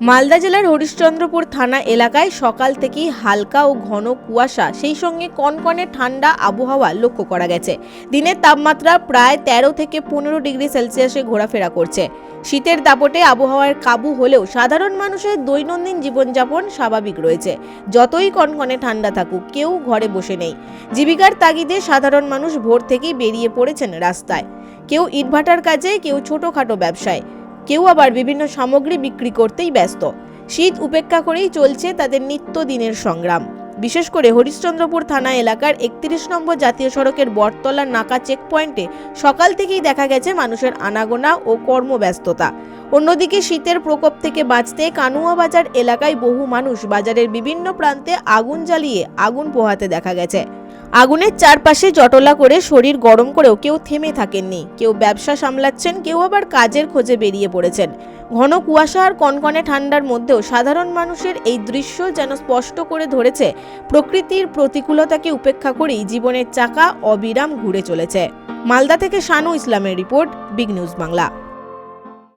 মালদা জেলার হরিশ্চন্দ্রপুর থানা এলাকায় সকাল থেকেই হালকা ও ঘন কুয়াশা, সেই সঙ্গে কনকনে ঠান্ডা আবহাওয়া লক্ষ্য করা গেছে। দিনের তাপমাত্রা প্রায় তেরো থেকে পনেরো ডিগ্রি সেলসিয়াসে ঘোরাফেরা করছে। শীতের দাপটে আবহাওয়ার কাবু হলেও সাধারণ মানুষের দৈনন্দিন জীবনযাপন স্বাভাবিক রয়েছে। যতই কনকনে ঠান্ডা থাকুক, কেউ ঘরে বসে নেই। জীবিকার তাগিদে সাধারণ মানুষ ভোর থেকেই বেরিয়ে পড়েছেন রাস্তায়। কেউ ইটভাটার কাজে, কেউ ছোটোখাটো ব্যবসায়। কেউ আবার বিভিন্ন সামগ্রী বিক্রি করতেই ব্যস্ত। শীত উপেক্ষা করেই চলছে তাদের নিত্যদিনের সংগ্রাম। বিশেষ করে হরিশ্চন্দ্রপুর থানা এলাকার একত্রিশ নম্বর জাতীয় সড়কের বটতলা নাকা চেকপয়েন্টে সকাল থেকেই দেখা গেছে মানুষের আনাগোনা ও কর্মব্যস্ততা। অন্যদিকে শীতের প্রকোপ থেকে বাঁচতে কানুয়া বাজার এলাকায় বহু মানুষ বাজারের বিভিন্ন প্রান্তে আগুন জ্বালিয়ে আগুন পোহাতে দেখা গেছে। আগুনের চারপাশে জটলা করে শরীর গরম করেও কেউ থেমে থাকেননি। কেউ ব্যবসা সামলাচ্ছেন, কেউ আবার কাজের খোঁজে বেরিয়ে পড়েছেন। ঘন কুয়াশা আর কনকনে ঠান্ডার মধ্যেও সাধারণ মানুষের এই দৃশ্য যেন স্পষ্ট করে ধরেছে, প্রকৃতির প্রতিকূলতাকে উপেক্ষা করেই জীবনের চাকা অবিরাম ঘুরে চলেছে। মালদা থেকে শানু ইসলামের রিপোর্ট, বিগ নিউজ বাংলা।